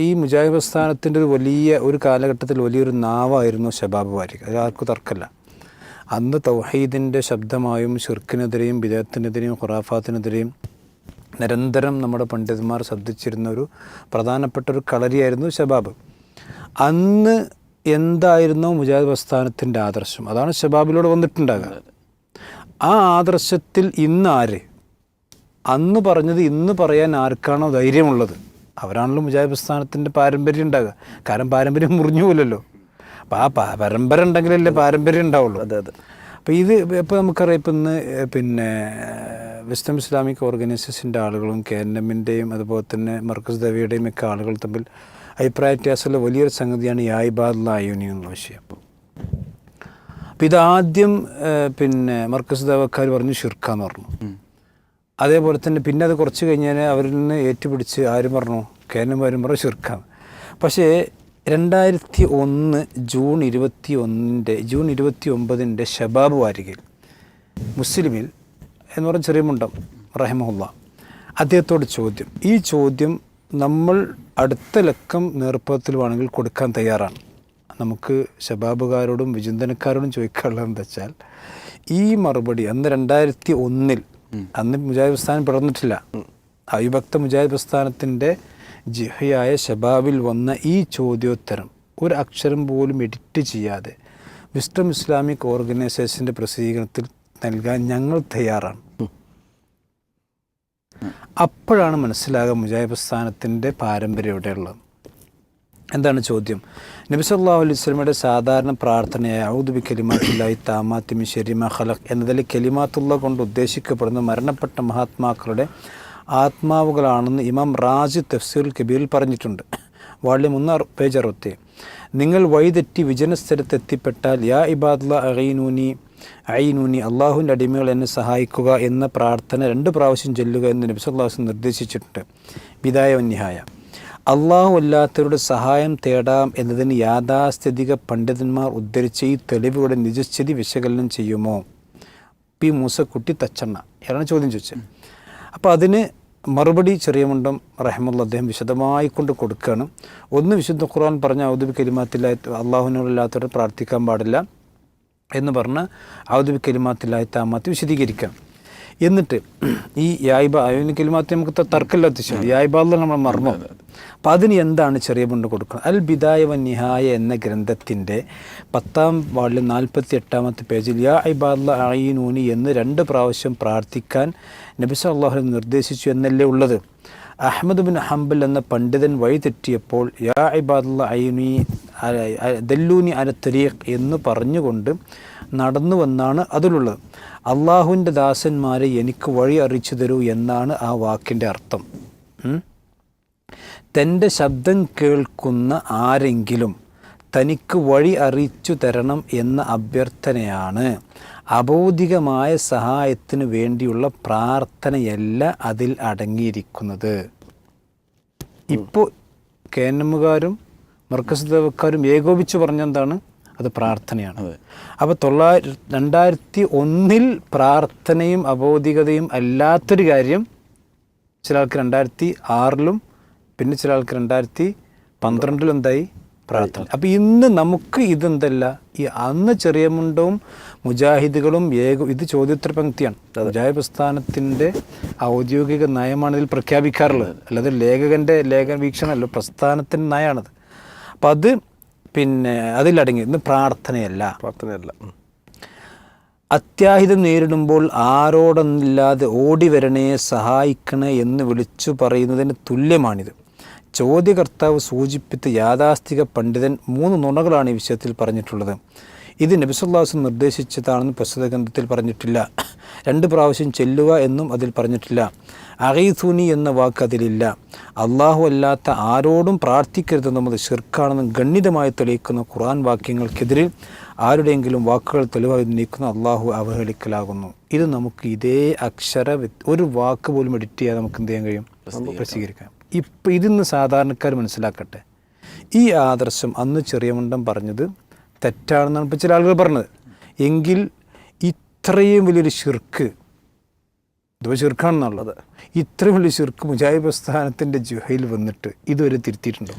ഈ മുജാഹിദ് പ്രസ്ഥാനത്തിന്റെ ഒരു വലിയ ഒരു കാലഘട്ടത്തിൽ വലിയൊരു നാവായിരുന്നു ഷബാബ് വാരിക്. അത് ആർക്കും തർക്കമല്ല. അന്ന് തൗഹീദിന്റെ ശബ്ദമായും ഷിർക്കിനെതിരെയും വിദേഹത്തിനെതിരെയും ഖുറാഫാത്തിനെതിരെയും നിരന്തരം നമ്മുടെ പണ്ഡിതന്മാർ ശ്രദ്ധിച്ചിരുന്ന ഒരു പ്രധാനപ്പെട്ട ഒരു കളരിയായിരുന്നു ഷബാബ് അന്ന് എന്തായിരുന്നു മുജാഹിദ് പ്രസ്ഥാനത്തിന്റെ ആദർശം? അതാണ് ഷബാബിലൂടെ വന്നിട്ടുണ്ടാകുക ആ ആദർശത്തിൽ ഇന്ന് ആര് അന്ന് പറഞ്ഞത് ഇന്ന് പറയാൻ ആർക്കാണോ ധൈര്യമുള്ളത്? അവരാണല്ലോ മുജാഹിദ് പ്രസ്ഥാനത്തിന്റെ പാരമ്പര്യം ഉണ്ടാകുക. കാരണം പാരമ്പര്യം മുറിഞ്ഞു പോലല്ലോ അപ്പോൾ ആ പരമ്പര ഉണ്ടെങ്കിലല്ലേ പാരമ്പര്യം ഉണ്ടാവുള്ളൂ. അതെ അതെ. അപ്പോൾ ഇത് ഇപ്പോൾ നമുക്കറിയാം ഇപ്പം ഇന്ന് പിന്നെ വെസ്റ്റേൺ ഇസ്ലാമിക് ഓർഗനൈസേഷന്റെ ആളുകളും കെ എൻ എമ്മിന്റെയും അതുപോലെ തന്നെ മർക്കസ് ദവിയുടെയും ഒക്കെ ആളുകൾ തമ്മിൽ അഭിപ്രായ വ്യത്യാസമുള്ള വലിയൊരു സംഗതിയാണ് ഈ ആയിബാദ് യൂണിയൻ എന്നുള്ള വിഷയം. അപ്പോൾ ഇതാദ്യം പിന്നെ മർക്കസ് ദവക്കാർ പറഞ്ഞു ഷിർക്കാന്ന് പറഞ്ഞു. അതേപോലെ തന്നെ പിന്നെ അത് കുറച്ച് കഴിഞ്ഞാൽ അവരിൽ നിന്ന് ഏറ്റുപിടിച്ച് ആരും പറഞ്ഞു? കേരളമാരും പറഞ്ഞു ചുരുക്കാം പക്ഷേ രണ്ടായിരത്തി ഒന്ന് ജൂൺ ഇരുപത്തി ഒന്നിന്റെ ജൂൺ ഇരുപത്തി ഒമ്പതിന്റെ ഷബാബ് വാരികയിൽ മുസ്ലിമിൽ എന്ന് പറഞ്ഞ ചെറിയ മുണ്ടം റഹിമുള്ള അദ്ദേഹത്തോട് ചോദ്യം. ഈ ചോദ്യം നമ്മൾ അടുത്ത ലക്കം നേർപ്പത്തിൽ വേണമെങ്കിൽ കൊടുക്കാൻ തയ്യാറാണ്. നമുക്ക് ശബാബുകാരോടും വിചിന്തനക്കാരോടും ചോദിക്കാനുള്ളത് എന്താ വെച്ചാൽ ഈ മറുപടി അന്ന് രണ്ടായിരത്തി ഒന്നിൽ അന്ന് മുജാഹിദ് പ്രസ്ഥാനം പിറന്നിട്ടില്ല. അവിഭക്ത മുജാഹിദ് പ്രസ്ഥാനത്തിന്റെ ജിഹയായ ശബാബിൽ വന്ന ഈ ചോദ്യോത്തരം ഒരു അക്ഷരം പോലും എഡിറ്റ് ചെയ്യാതെ വിസ്റ്റം ഇസ്ലാമിക് ഓർഗനൈസേഷന്റെ പ്രസിദ്ധീകരണത്തിൽ നൽകാൻ ഞങ്ങൾ തയ്യാറാണ്. അപ്പോഴാണ് മനസ്സിലാകുക മുജാഹിദ് പ്രസ്ഥാനത്തിന്റെ പാരമ്പര്യം എവിടെയുള്ളത്. എന്താണ് ചോദ്യം? നബി അലൈഹി വസല്ലമയുടെ സാധാരണ പ്രാർത്ഥനയായ ഔദുബി കലിമാത്തുല്ലായി താമാത്തിമി ഷെരിമ ഖലഖ് എന്നതിൽ കലിമാത്തുള്ള കൊണ്ട് ഉദ്ദേശിക്കപ്പെടുന്ന മരണപ്പെട്ട മഹാത്മാക്കളുടെ ആത്മാവുകളാണെന്ന് ഇമാം റാജി തഫ്സീൽ കബീർ പറഞ്ഞിട്ടുണ്ട്. വാള്യം ഒന്ന് പേജ് അറുപത്തി. നിങ്ങൾ വഴിതെറ്റി വിജനസ്ഥലത്ത് എത്തിപ്പെട്ടാൽ യാ ഇബാദുല്ല അഹീനൂനി അയിനൂനി അള്ളാഹുവിന്റെ അടിമകൾ എന്നെ സഹായിക്കുക എന്ന പ്രാർത്ഥന രണ്ട് പ്രാവശ്യം ചൊല്ലുക എന്ന് നബിസ് നിർദ്ദേശിച്ചിട്ടുണ്ട്. വിദായ വന്യഹായ അള്ളാഹു അല്ലാത്തവരുടെ സഹായം തേടാം എന്നതിന് യാഥാസ്ഥിതിക പണ്ഡിതന്മാർ ഉദ്ധരിച്ച ഈ തെളിവുകളുടെ നിജസ്ഥിതി വിശകലനം ചെയ്യുമോ? പി മൂസക്കുട്ടി തച്ചണ്ണ ഇയാളാണ് ചോദ്യം ചോദിച്ചത്. അപ്പോൾ അതിന് മറുപടി ചെറിയ മുണ്ടം റഹ്മുള്ള അദ്ദേഹം വിശദമായി കൊണ്ട് കൊടുക്കുകയാണ്. ഒന്ന് വിശുദ്ധ ഖുർആൻ പറഞ്ഞ ഔദ്യോഗിക കലിമാത്തില്ലായി അള്ളാഹുവിനോടല്ലാത്തവരെ പ്രാർത്ഥിക്കാൻ പാടില്ല എന്ന് പറഞ്ഞ് ഔദ്യോഗിക കലിമാത്തില്ലായി താമാത്തി വിശദീകരിക്കാം. എന്നിട്ട് ഈ യായ്ബ അയ്യൂന് കലിമാത്തി നമുക്ക് തർക്കമില്ല തർക്കമില്ലാത്ത ശരി യായ്ബാദിൽ നമ്മൾ മറന്നു? അപ്പം അതിന് എന്താണ് ചെറിയ മുണ്ട് കൊടുക്കുന്നത് അൽ ബിദായ വ നിഹായ എന്ന ഗ്രന്ഥത്തിന്റെ പത്താം വാളിൽ നാൽപ്പത്തി എട്ടാമത്തെ പേജിൽ യാ ഇബാദ് അയ്യൂനി എന്ന് രണ്ട് പ്രാവശ്യം പ്രാർത്ഥിക്കാൻ നബി അള്ളാഹു നിർദ്ദേശിച്ചു എന്നല്ലേ ഉള്ളത്. അഹമ്മദ് ബിൻ ഹംബൽ എന്ന പണ്ഡിതൻ വഴിതെറ്റിയപ്പോൾ യാ ഇബാദുള്ള അയ്യൂനി ദല്ലൂനി അല തരീഖ് എന്ന് പറഞ്ഞുകൊണ്ട് നടന്നു വന്നാണ് അതിലുള്ളത്. അള്ളാഹുവിന്റെ ദാസന്മാരെ എനിക്ക് വഴി അറിയിച്ചു തരൂ എന്നാണ് ആ വാക്കിന്റെ അർത്ഥം? തന്റെ ശബ്ദം കേൾക്കുന്ന ആരെങ്കിലും തനിക്ക് വഴി അറിയിച്ചു തരണം എന്ന അഭ്യർത്ഥനയാണ്. അബൗദികമായ സഹായത്തിന് വേണ്ടിയുള്ള പ്രാർത്ഥനയല്ല അതിൽ അടങ്ങിയിരിക്കുന്നത്. ഇപ്പോൾ കേനമ്മുകാരും മർക്കസ് ദേവക്കാരും ഏകോപിച്ച് പറഞ്ഞെന്താണ്? അത് പ്രാർത്ഥനയാണ്. അപ്പോൾ തൊള്ളായിര രണ്ടായിരത്തി ഒന്നിൽ പ്രാർത്ഥനയും അബൗദികതയും അല്ലാത്തൊരു കാര്യം ചില ആൾക്ക് രണ്ടായിരത്തി ആറിലും പിന്നെ ചില ആൾക്ക് രണ്ടായിരത്തി പന്ത്രണ്ടിലും എന്തായി? പ്രാർത്ഥന. അപ്പം ഇന്ന് നമുക്ക് ഇതെന്തല്ല? ഈ അന്ന് ചെറിയ മുണ്ടവും മുജാഹിദുകളും ഏക ഇത് ചോദ്യോത്തര പങ്ക്തിയാണ് മുജാഹിദ് പ്രസ്ഥാനത്തിന്റെ ഔദ്യോഗിക നയമാണ് ഇതിൽ പ്രഖ്യാപിക്കാറുള്ളത്. അല്ലാതെ ലേഖകന്റെ ലേഖന വീക്ഷണമല്ല പ്രസ്ഥാനത്തിന്റെ നയമാണത്. അപ്പം അത് പിന്നെ അതിലടങ്ങി ഇന്ന് പ്രാർത്ഥനയല്ല. പ്രാർത്ഥനയല്ല. അത്യാഹിതം നേരിടുമ്പോൾ ആരോടൊന്നില്ലാതെ ഓടി വരണേ സഹായിക്കണേ എന്ന് വിളിച്ചു പറയുന്നതിന് തുല്യമാണിത്. ചോദ്യകർത്താവ് സൂചിപ്പിച്ച യാഥാസ്ഥിക പണ്ഡിതൻ മൂന്ന് നുണകളാണ് ഈ വിഷയത്തിൽ പറഞ്ഞിട്ടുള്ളത്. ഇത് നബിസുല്ലാസ് നിർദ്ദേശിച്ചതാണെന്ന് പ്രസ്തുത ഗ്രന്ഥത്തിൽ പറഞ്ഞിട്ടില്ല. രണ്ട് പ്രാവശ്യം ചെല്ലുക എന്നും അതിൽ പറഞ്ഞിട്ടില്ല. അഹൈസൂനി എന്ന വാക്ക് അതിലില്ല. അള്ളാഹു അല്ലാത്ത ആരോടും പ്രാർത്ഥിക്കരുതെന്നും അത് ഷിർക്കാണെന്നും ഗണ്യതമായി തെളിയിക്കുന്ന ഖുർആൻ വാക്യങ്ങൾക്കെതിരെ ആരുടെയെങ്കിലും വാക്കുകൾ തെളിവായി നീക്കുന്ന അള്ളാഹു അവഹേളിക്കലാകുന്നു. ഇത് നമുക്ക് ഇതേ അക്ഷര ഒരു വാക്ക് പോലും എഡിറ്റ് ചെയ്യാൻ നമുക്ക് എന്ത് ചെയ്യാൻ കഴിയും? പ്രസിദ്ധീകരിക്കാം. ഇപ്പം ഇതിന്ന് സാധാരണക്കാർ മനസ്സിലാക്കട്ടെ. ഈ ആദർശം അന്ന് ചെറിയമുണ്ടം പറഞ്ഞത് തെറ്റാണെന്നാണ് ഇപ്പം ചില ആളുകൾ പറഞ്ഞത്. എങ്കിൽ ഇത്രയും വലിയൊരു ഷിർക്ക് ഇതുപോലെ ചെറുക്കാണെന്നുള്ളത് ഇത്രയും വലിയ ചെറുക്ക് മുജാഹിദ് പ്രസ്ഥാനത്തിന്റെ ജുഹയിൽ വന്നിട്ട് ഇതുവരെ തിരുത്തിയിട്ടുണ്ടോ?